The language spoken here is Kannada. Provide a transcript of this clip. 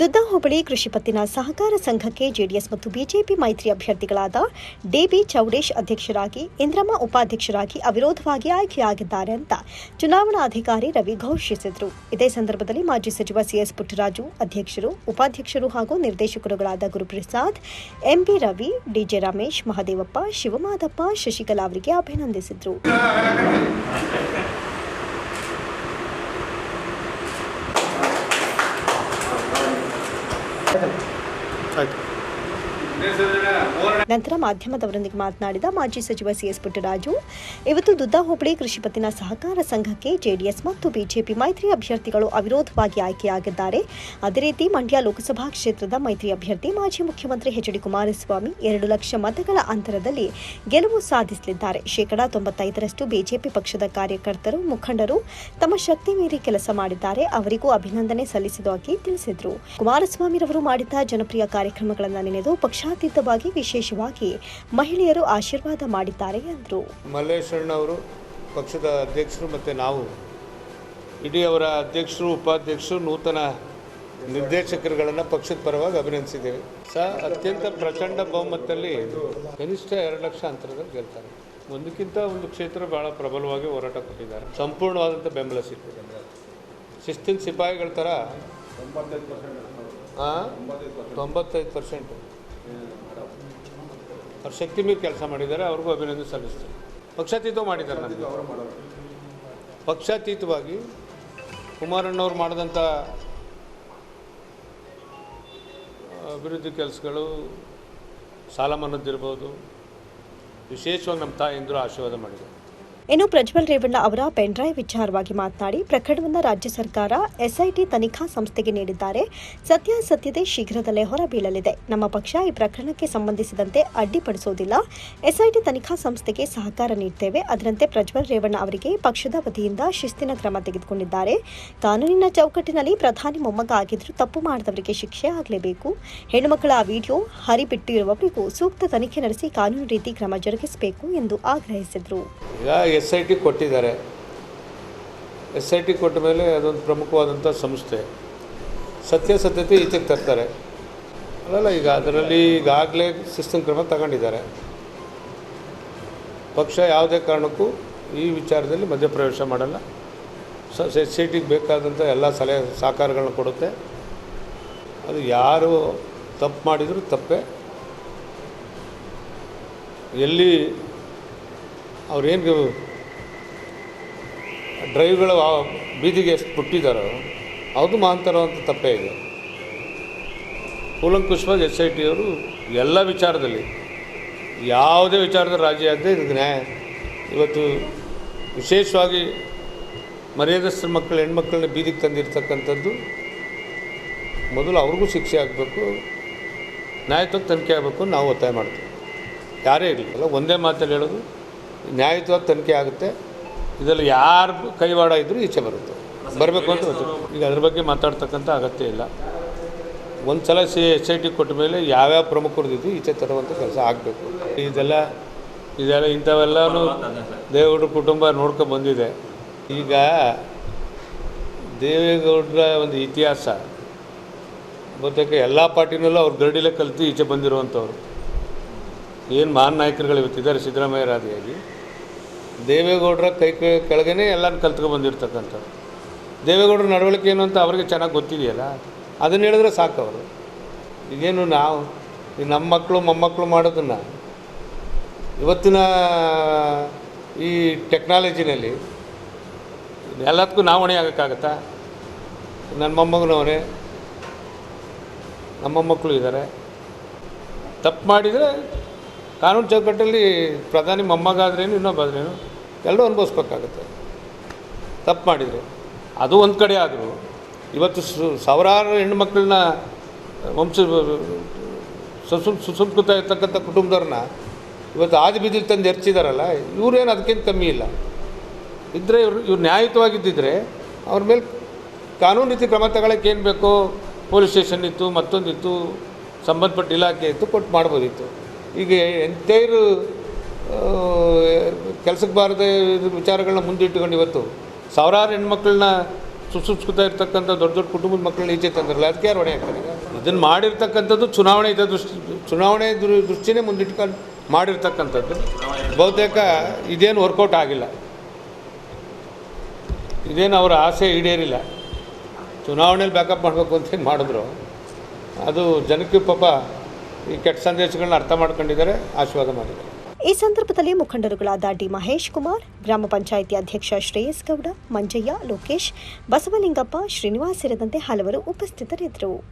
ದುದ್ದ ಹೋಬಳಿ ಕೃಷಿ ಪತ್ತಿನ ಸಹಕಾರ ಸಂಘಕ್ಕೆ ಜೆಡಿಎಸ್ ಮತ್ತು ಬಿಜೆಪಿ ಮೈತ್ರಿ ಅಭ್ಯರ್ಥಿಗಳಾದ ಡಿಬಿ ಚೌಡೇಶ್ ಅಧ್ಯಕ್ಷರಾಗಿ, ಇಂದ್ರಮ್ಮ ಉಪಾಧ್ಯಕ್ಷರಾಗಿ ಅವಿರೋಧವಾಗಿ ಆಯ್ಕೆಯಾಗಿದ್ದಾರೆ ಅಂತ ಚುನಾವಣಾಧಿಕಾರಿ ರವಿ ಘೋಷಿಸಿದರು. ಇದೇ ಸಂದರ್ಭದಲ್ಲಿ ಮಾಜಿ ಸಚಿವ ಸಿಎಸ್ ಪುಟ್ಟರಾಜು, ಅಧ್ಯಕ್ಷರು, ಉಪಾಧ್ಯಕ್ಷರು ಹಾಗೂ ನಿರ್ದೇಶಕರುಗಳಾದ ಗುರುಪ್ರಸಾದ್, ಎಂಬಿ ರವಿ, ಡಿಜೆ ರಮೇಶ್, ಮಹದೇವಪ್ಪ, ಶಿವಮಾದಪ್ಪ, ಶಶಿಕಲಾ ಅವರಿಗೆ ಅಭಿನಂದಿಸಿದರು. Zeit. ನಂತರ ಮಾಧ್ಯಮದವರೊಂದಿಗೆ ಮಾತನಾಡಿದ ಮಾಜಿ ಸಚಿವ ಸಿಎಸ್ ಪುಟ್ಟರಾಜು, ಇವತ್ತು ದುದ್ದಾ ಹೋಬಳಿ ಕೃಷಿ ಪತ್ತಿನ ಸಹಕಾರ ಸಂಘಕ್ಕೆ ಜೆಡಿಎಸ್ ಮತ್ತು ಬಿಜೆಪಿ ಮೈತ್ರಿ ಅಭ್ಯರ್ಥಿಗಳು ಅವಿರೋಧವಾಗಿ ಆಯ್ಕೆಯಾಗಿದ್ದಾರೆ. ಅದೇ ರೀತಿ ಮಂಡ್ಯ ಲೋಕಸಭಾ ಕ್ಷೇತ್ರದ ಮೈತ್ರಿ ಅಭ್ಯರ್ಥಿ ಮಾಜಿ ಮುಖ್ಯಮಂತ್ರಿ ಎಚ್ ಡಿ ಕುಮಾರಸ್ವಾಮಿ ಎರಡು ಲಕ್ಷ ಮತಗಳ ಅಂತರದಲ್ಲಿ ಗೆಲುವು ಸಾಧಿಸಲಿದ್ದಾರೆ. ಶೇಕಡಾ ತೊಂಬತ್ತೈದರಷ್ಟು ಬಿಜೆಪಿ ಪಕ್ಷದ ಕಾರ್ಯಕರ್ತರು, ಮುಖಂಡರು ತಮ್ಮ ಶಕ್ತಿ ಮೀರಿ ಕೆಲಸ ಮಾಡಿದ್ದಾರೆ. ಅವರಿಗೂ ಅಭಿನಂದನೆ ಸಲ್ಲಿಸುವುದಾಗಿ ತಿಳಿಸಿದರು. ಕುಮಾರಸ್ವಾಮಿರವರು ಮಾಡಿದ್ದ ಜನಪ್ರಿಯ ಕಾರ್ಯಕ್ರಮಗಳನ್ನು ನೆನೆದು ಪಕ್ಷಾತೀತವಾಗಿ ವಿಶೇಷವಾಗಿ ಮಹಿಳೆಯರು ಆಶೀರ್ವಾದ ಮಾಡಿದ್ದಾರೆ ಎಂದರು. ಮಲ್ಲೇಶ್ವರಣ್ಣವರು ಪಕ್ಷದ ಅಧ್ಯಕ್ಷರು ಮತ್ತು ನಾವು, ಇಡೀ ಅವರ ಅಧ್ಯಕ್ಷರು, ಉಪಾಧ್ಯಕ್ಷರು, ನೂತನ ನಿರ್ದೇಶಕರುಗಳನ್ನು ಪಕ್ಷದ ಪರವಾಗಿ ಅಭಿನಂದಿಸಿದ್ದೇವೆ. ಸಹ ಅತ್ಯಂತ ಪ್ರಚಂಡ ಬಹುಮತದಲ್ಲಿ ಕನಿಷ್ಠ ಎರಡು ಲಕ್ಷ ಅಂತರದಲ್ಲಿ ಗೆಲ್ತಾರೆ. ಒಂದಕ್ಕಿಂತ ಒಂದು ಕ್ಷೇತ್ರ ಭಾಳ ಪ್ರಬಲವಾಗಿ ಹೋರಾಟ ಕೊಟ್ಟಿದ್ದಾರೆ. ಸಂಪೂರ್ಣವಾದಂಥ ಬೆಂಬಲ ಸಿಕ್ಕಿದೆ. ಶಿಸ್ತಿನ ಸಿಪಾಯಿಗಳ ಥರ ಹಾಂ ತೊಂಬತ್ತೈದು ಪರ್ಸೆಂಟು. ಅವ್ರು ಶಕ್ತಿ ಮೀರಿ ಕೆಲಸ ಮಾಡಿದ್ದಾರೆ ಅವ್ರಿಗೂ ಅಭಿನಂದನೆ ಸಲ್ಲಿಸ್ತಾರೆ ಪಕ್ಷಾತೀತ ಮಾಡಿದ್ದಾರೆ ನನಗೆ ಪಕ್ಷಾತೀತವಾಗಿ ಕುಮಾರಣ್ಣವ್ರು ಮಾಡಿದಂಥ ಅಭಿವೃದ್ಧಿ ಕೆಲಸಗಳು ಸಾಲ ಮನ್ನದಿರ್ಬೋದು ವಿಶೇಷವಾಗಿ ನಮ್ಮ ತಾಯಿಂದರು ಆಶೀರ್ವಾದ ಮಾಡಿದ್ದಾರೆ. ಇನ್ನು ಪ್ರಜ್ವಲ್ ರೇವಣ್ಣ ಅವರ ಪೆನ್ಡ್ರೈವ್ ವಿಚಾರವಾಗಿ ಮಾತನಾಡಿ, ಪ್ರಕರಣವನ್ನು ರಾಜ್ಯ ಸರ್ಕಾರ ಎಸ್ಐಟಿ ತನಿಖಾ ಸಂಸ್ಥೆಗೆ ನೀಡಿದ್ದಾರೆ. ಸತ್ಯಾಸತ್ಯತೆ ಶೀಘ್ರದಲ್ಲೇ ಹೊರಬೀಳಲಿದೆ. ನಮ್ಮ ಪಕ್ಷ ಈ ಪ್ರಕರಣಕ್ಕೆ ಸಂಬಂಧಿಸಿದಂತೆ ಅಡ್ಡಿಪಡಿಸುವುದಿಲ್ಲ. ಎಸ್ಐಟಿ ತನಿಖಾ ಸಂಸ್ಥೆಗೆ ಸಹಕಾರ ನೀಡುತ್ತೇವೆ ಅದರಂತೆ ಪ್ರಜ್ವಲ್ ರೇವಣ್ಣ ಅವರಿಗೆ ಪಕ್ಷದ ವತಿಯಿಂದ ಶಿಸ್ತಿನ ಕ್ರಮ ತೆಗೆದುಕೊಂಡಿದ್ದಾರೆ. ಕಾನೂನಿನ ಚೌಕಟ್ಟಿನಲ್ಲಿ ಪ್ರಧಾನಿ ಮೊಮ್ಮಗ ಆಗಿದ್ರೂ ತಪ್ಪು ಮಾಡಿದವರಿಗೆ ಶಿಕ್ಷೆ ಆಗಲೇಬೇಕು. ಹೆಣ್ಣುಮಕ್ಕಳ ವಿಡಿಯೋ ಹರಿಬಿಟ್ಟಿರುವವರಿಗೂ ಸೂಕ್ತ ತನಿಖೆ ನಡೆಸಿ ಕಾನೂನು ರೀತಿ ಕ್ರಮ ಜರುಗಿಸಬೇಕು ಎಂದು ಆಗ್ರಹಿಸಿದರು. ಎಸ್ ಐ ಟಿ ಕೊಟ್ಟಿದ್ದಾರೆ. ಎಸ್ ಐ ಟಿ ಕೊಟ್ಟ ಮೇಲೆ ಅದೊಂದು ಪ್ರಮುಖವಾದಂಥ ಸಂಸ್ಥೆ. ಸತ್ಯಾಸತ್ಯತೆ ಈಚೆಗೆ ತರ್ತಾರೆ. ಅಲ್ಲಲ್ಲ, ಈಗ ಅದರಲ್ಲಿ ಈಗಾಗಲೇ ಸಿಸ್ಟಮ್ ಕ್ರಮ ತಗೊಂಡಿದ್ದಾರೆ. ಪಕ್ಷ ಯಾವುದೇ ಕಾರಣಕ್ಕೂ ಈ ವಿಚಾರದಲ್ಲಿ ಮಧ್ಯಪ್ರವೇಶ ಮಾಡಲ್ಲ. ಸ ಎಸ್ ಐ ಟಿಗೆ ಬೇಕಾದಂಥ ಎಲ್ಲ ಸಲಹೆ, ಸಹಕಾರಗಳನ್ನ ಕೊಡುತ್ತೆ. ಅದು ಯಾರು ತಪ್ಪು ಮಾಡಿದರೂ ತಪ್ಪೇ. ಎಲ್ಲಿ ಅವ್ರೇನು ಡ್ರೈವ್ಗಳು ಬೀದಿಗೆ ಎಷ್ಟು ಬಿಟ್ಟಿದ್ದಾರೋ ಅದು ಮಾಂತರ ಅಂತ ತಪ್ಪೇ ಇದೆ. ಕೂಲಂಕುಷವಾಗಿ ಎಸ್ ಐ ಟಿ ಅವರು ಎಲ್ಲ ವಿಚಾರದಲ್ಲಿ, ಯಾವುದೇ ವಿಚಾರದ ರಾಜಿ ಆಗದೆ ಇದಕ್ಕೆ ನ್ಯಾಯ. ಇವತ್ತು ವಿಶೇಷವಾಗಿ ಮರ್ಯಾದಸ್ಥ ಮಕ್ಕಳು, ಹೆಣ್ಮಕ್ಳನ್ನ ಬೀದಿಗೆ ತಂದಿರ್ತಕ್ಕಂಥದ್ದು, ಮೊದಲು ಅವ್ರಿಗೂ ಶಿಕ್ಷೆ ಆಗಬೇಕು, ನ್ಯಾಯತ್ವಕ್ಕೆ ತನಿಖೆ ಆಗಬೇಕು ನಾವು ಒತ್ತಾಯ ಮಾಡ್ತೀವಿ. ಯಾರೇ ಇರಲಿ ಅಲ್ಲ ಒಂದೇ ಮಾತಲ್ಲಿ ಹೇಳೋದು ನ್ಯಾಯತ್ವಾಗಿ ತನಿಖೆ ಆಗುತ್ತೆ. ಇದರಲ್ಲಿ ಯಾರು ಕೈವಾಡ ಇದ್ದರೂ ಈಚೆ ಬರುತ್ತೆ. ಬರಬೇಕು ಅಂತ ಗೊತ್ತು. ಈಗ ಅದ್ರ ಬಗ್ಗೆ ಮಾತಾಡ್ತಕ್ಕಂಥ ಅಗತ್ಯ ಇಲ್ಲ. ಒಂದು ಸಲ ಸಿ ಎಸ್ ಐ ಟಿ ಕೊಟ್ಟ ಮೇಲೆ ಯಾವ್ಯಾವ ಪ್ರಮುಖರದ್ದು ಈಚೆ ತರುವಂಥ ಕೆಲಸ ಆಗಬೇಕು. ಇದೆಲ್ಲ ಇದೆಲ್ಲ ಇಂಥವೆಲ್ಲನೂ ದೇವೇಗೌಡರ ಕುಟುಂಬ ನೋಡ್ಕೊ ಬಂದಿದೆ. ಈಗ ದೇವೇಗೌಡರ ಒಂದು ಇತಿಹಾಸ. ಬಹುತೇಕ ಎಲ್ಲ ಪಾರ್ಟಿನಲ್ಲೂ ಅವ್ರು ಗರಡಿಲೇ ಕಲಿತು ಈಚೆ ಬಂದಿರುವಂಥವ್ರು. ಏನು ಮಹಾನ್ ನಾಯಕರುಗಳು ಇವತ್ತಿದ್ದಾರೆ ಸಿದ್ದರಾಮಯ್ಯರಾದಿಯಾಗಿ ದೇವೇಗೌಡರ ಕೈ ಕೆಳಗೇ ಎಲ್ಲನೂ ಕಲ್ತ್ಕೊಂಡು ಬಂದಿರ್ತಕ್ಕಂಥವ್ರು. ದೇವೇಗೌಡರ ನಡವಳಿಕೆ ಏನು ಅಂತ ಅವ್ರಿಗೆ ಚೆನ್ನಾಗಿ ಗೊತ್ತಿದೆಯಲ್ಲ? ಅದನ್ನು ಹೇಳಿದ್ರೆ ಸಾಕು ಅವರು. ಈಗೇನು ನಾವು, ಈ ನಮ್ಮ ಮಕ್ಕಳು ಮೊಮ್ಮಕ್ಕಳು ಮಾಡೋದನ್ನು, ಇವತ್ತಿನ ಈ ಟೆಕ್ನಾಲಜಿನಲ್ಲಿ ಎಲ್ಲದಕ್ಕೂ ನಾವು ಹೊಣೆ ಆಗೋಕ್ಕಾಗತ್ತಾ? ನನ್ನ ಮೊಮ್ಮಗನವರೇ ನಮ್ಮ ಮಕ್ಕಳು ಇದ್ದಾರೆ. ತಪ್ಪು ಮಾಡಿದರೆ ಕಾನೂನು ಚೌಕಟ್ಟಲ್ಲಿ ಪ್ರಧಾನಿ ಮೊಮ್ಮಗಾದ್ರೇನು ಇನ್ನೊಬ್ಬಾದ್ರೇನು ಎಲ್ಲರೂ ಅನುಭವಿಸ್ಬೇಕಾಗತ್ತೆ. ತಪ್ಪು ಮಾಡಿದರೆ. ಅದು ಒಂದು ಕಡೆ ಆದರೂ, ಇವತ್ತು ಸು, ಸಾವಿರಾರು ಮಕ್ಕಳನ್ನ ವಂಶ, ಸುಸು, ಸುಸಂಸ್ಕೃತ ಇರ್ತಕ್ಕಂಥ ಕುಟುಂಬದವ್ರನ್ನ ಇವತ್ತು ಆದಿ ಬೀದಿಗೆ ತಂದು ಎರ್ಚಿದಾರಲ್ಲ, ಇವರೇನು ಅದಕ್ಕಿಂತ ಕಮ್ಮಿ ಇಲ್ಲ. ಇದ್ದರೆ ಇವರು, ಇವ್ರು ನ್ಯಾಯಯುತವಾಗಿದ್ದಿದ್ರೆ ಅವ್ರ ಮೇಲೆ ಕಾನೂನು ರೀತಿ ಕ್ರಮ ತಗೊಳ್ಳೋಕೆ ಏನು ಬೇಕೋ, ಪೊಲೀಸ್ ಸ್ಟೇಷನ್ ಇತ್ತು, ಮತ್ತೊಂದಿತ್ತು, ಸಂಬಂಧಪಟ್ಟ ಇಲಾಖೆ ಇತ್ತು, ಕೊಟ್ಟು ಮಾಡ್ಬೋದಿತ್ತು. ಈಗ ಎಂಟೈರು ಕೆಲಸಕ್ಕೆ ಬಾರದ ವಿಚಾರಗಳನ್ನ ಮುಂದಿಟ್ಟುಕೊಂಡು ಇವತ್ತು ಸಾವಿರಾರು ಹೆಣ್ಮಕ್ಳನ್ನ ಸುಸಂಸ್ಕೃತ ಇರ್ತಕ್ಕಂಥ ದೊಡ್ಡ ದೊಡ್ಡ ಕುಟುಂಬದ ಮಕ್ಕಳನ್ನ ಈಚೆ ತಂದ್ರಲ್ಲ. ಅದಕ್ಕೆ ಯಾರು ಹೊಣೆ ಆಗ್ತಾರೆ? ಇದನ್ನು ಮಾಡಿರ್ತಕ್ಕಂಥದ್ದು ಚುನಾವಣೆ ಇದ್ದ ದೃಷ್ಟಿ, ಚುನಾವಣೆ ದೃಷ್ಟಿನೇ ಮುಂದಿಟ್ಕೊಂಡು ಮಾಡಿರ್ತಕ್ಕಂಥದ್ದು. ಬಹುತೇಕ ಇದೇನು ವರ್ಕೌಟ್ ಆಗಿಲ್ಲ. ಇದೇನು ಅವರ ಆಸೆ ಈಡೇರಿಲ್ಲ. ಚುನಾವಣೆಯಲ್ಲಿ ಬ್ಯಾಕಪ್ ಮಾಡಬೇಕು ಅಂತ ಏನು ಮಾಡಿದ್ರು? ಅದು ಜನಕ್ಕೆ ಪಾಪ ಈ ಕೆಟ್ಟ ಸಂದೇಶಗಳನ್ನ ಅರ್ಥ ಮಾಡ್ಕೊಂಡಿದ್ದಾರೆ, ಆಶೀರ್ವಾದ ಮಾಡಿದ್ದಾರೆ. ಈ ಸಂದರ್ಭದಲ್ಲಿ ಮುಖಂಡರುಗಳಾದ ಡಿ ಮಹೇಶ್ ಕುಮಾರ್, ಗ್ರಾಮ ಪಂಚಾಯಿತಿ ಅಧ್ಯಕ್ಷ ಶ್ರೇಯಸ್ ಗೌಡ, ಮಂಜಯ್ಯ, ಲೋಕೇಶ್, ಬಸವಲಿಂಗಪ್ಪ, ಶ್ರೀನಿವಾಸ್ ಸೇರಿದಂತೆ ಹಲವರು ಉಪಸ್ಥಿತರಿದ್ದರು.